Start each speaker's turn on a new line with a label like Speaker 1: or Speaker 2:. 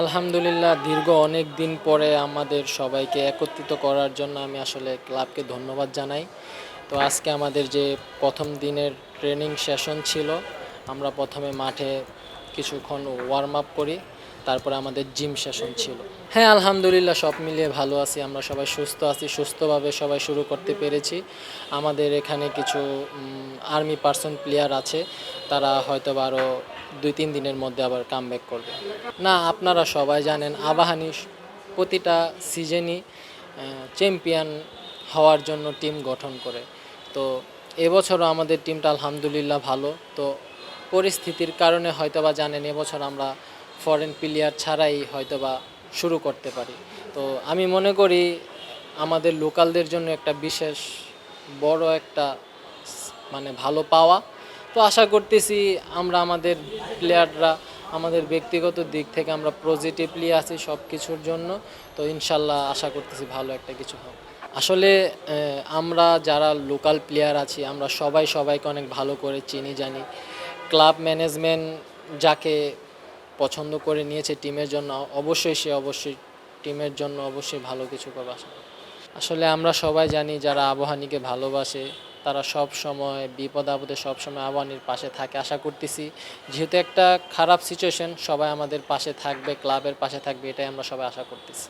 Speaker 1: আলহামদুলিল্লাহ, দীর্ঘ অনেক দিন পরে আমাদের সবাইকে একত্রিত করার জন্য আমি আসলে ক্লাবকে ধন্যবাদ জানাই। তো আজকে আমাদের যে প্রথম দিনের ট্রেনিং সেশন ছিল, আমরা প্রথমে মাঠে কিছুক্ষণ ওয়ার্ম আপ করি। তারপরে আমাদের জিম সেশন ছিল। হ্যাঁ আলহামদুলিল্লাহ সব মিলিয়ে ভালো আছি, আমরা সবাই সুস্থ আছি, সুস্থভাবে সবাই শুরু করতে পেরেছি। আমাদের এখানে কিছু আর্মি পার্সন প্লেয়ার আছে, তারা হয়তো আরও দুই তিন দিনের মধ্যে আবার কাম করবে। না, আপনারা সবাই জানেন, আবাহানি প্রতিটা সিজনই চ্যাম্পিয়ন হওয়ার জন্য টিম গঠন করে। তো এবছরও আমাদের টিমটা আলহামদুলিল্লাহ ভালো। তো পরিস্থিতির কারণে হয়তোবা জানেন, এবছর আমরা ফরেন প্লেয়ার ছাড়াই হয়তোবা শুরু করতে পারি। তো আমি মনে করি আমাদের লোকালদের জন্য একটা বিশেষ বড় একটা মানে ভালো পাওয়া। তো আশা করতেছি আমরা আমাদের প্লেয়াররা আমাদের ব্যক্তিগত দিক থেকে আমরা পজিটিভলি আছি সব কিছুর জন্য। তো ইনশাল্লাহ আশা করতেছি ভালো একটা কিছু হবে আসলে আমরা যারা লোকাল প্লেয়ার আছি, আমরা সবাই সবাইকে অনেক ভালো করে চিনি, জানি। ক্লাব ম্যানেজমেন্ট যাকে পছন্দ করে নিয়েছে টিমের জন্য, অবশ্যই সে অবশ্যই টিমের জন্য অবশ্যই ভালো কিছু করবে। আসলে আমরা সবাই জানি যারা আবহানিকে ভালোবাসে, তারা সব সময় বিপদ আপদে সবসময় আবহানির পাশে থাকে আশা করতেছি যেহেতু একটা খারাপ সিচুয়েশন সবাই আমাদের পাশে থাকবে, ক্লাবের পাশে থাকবে, এটাই আমরা সবাই আশা করতেছি